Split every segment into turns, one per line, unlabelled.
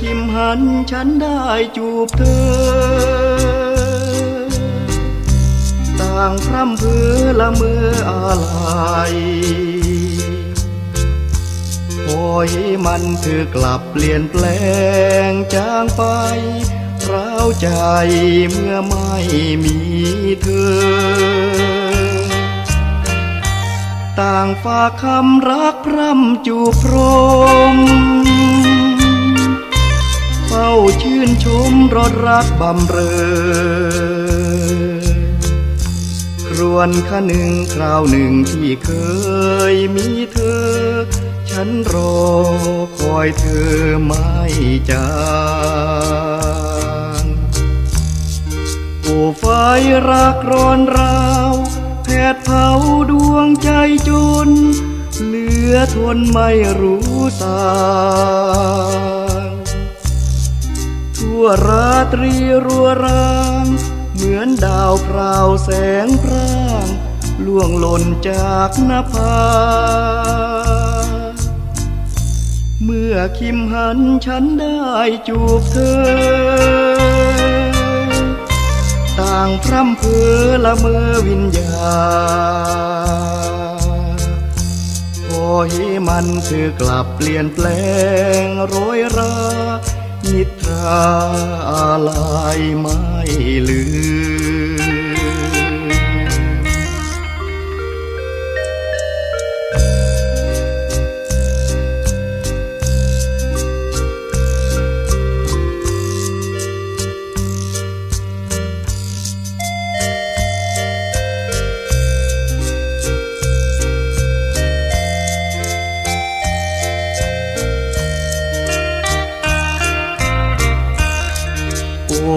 คิมหันฉันได้จูบเธอ ต่างพร่ำเพอละเมออะไรพอให้มันเธอกลับเปลี่ยนแปลงจางไปร้าวใจเมื่อไม่มีเธอ ต่างฝากคำรักพร่ำจูบพรม รสรักบำเรอครวนขะหนึ่งคราวหนึ่งที่เคยมีเธอ ฉันรอคอยเธอไม่จางโอ้ไฟรักร้อนราวแผดเผาดวงใจจน เหลือทนไม่รู้สา ทั่วราตรีรัวรางเหมือนดาวพราวแสงพร่างล่วงหล่นจากหน้าผาเมื่อคิมหันฉันได้จูบเธอ ต่างพร่ำเพอละเมอวิญญาณขอให้มันเธอกลับเปลี่ยนแปลงโรยรา นิทราอะไรไม่ลืม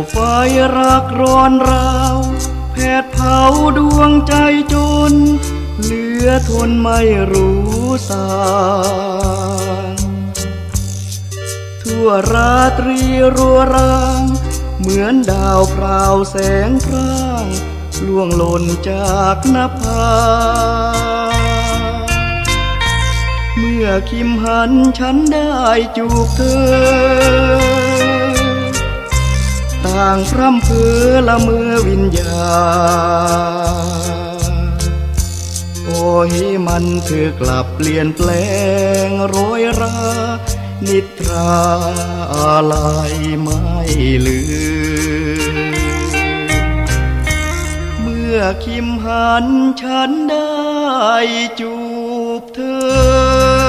ไฟรักร้อนราวแผดเผาดวงใจจน เหลือทนไม่รู้สางทั่วราตรีรัวราง เหมือนดาวพราวแสงพร่างล่วงหล่นจากหน้าผาเมื่อคิมหันฉันได้จูบเธอ ต่างพร่ำเพอละเมอวิญญาโอ้ให้มันเธอกลับเปลี่ยนแปลงโรยรานิทราอะไรไม่ลืมเมื่อคิมหันฉันได้จูบเธอ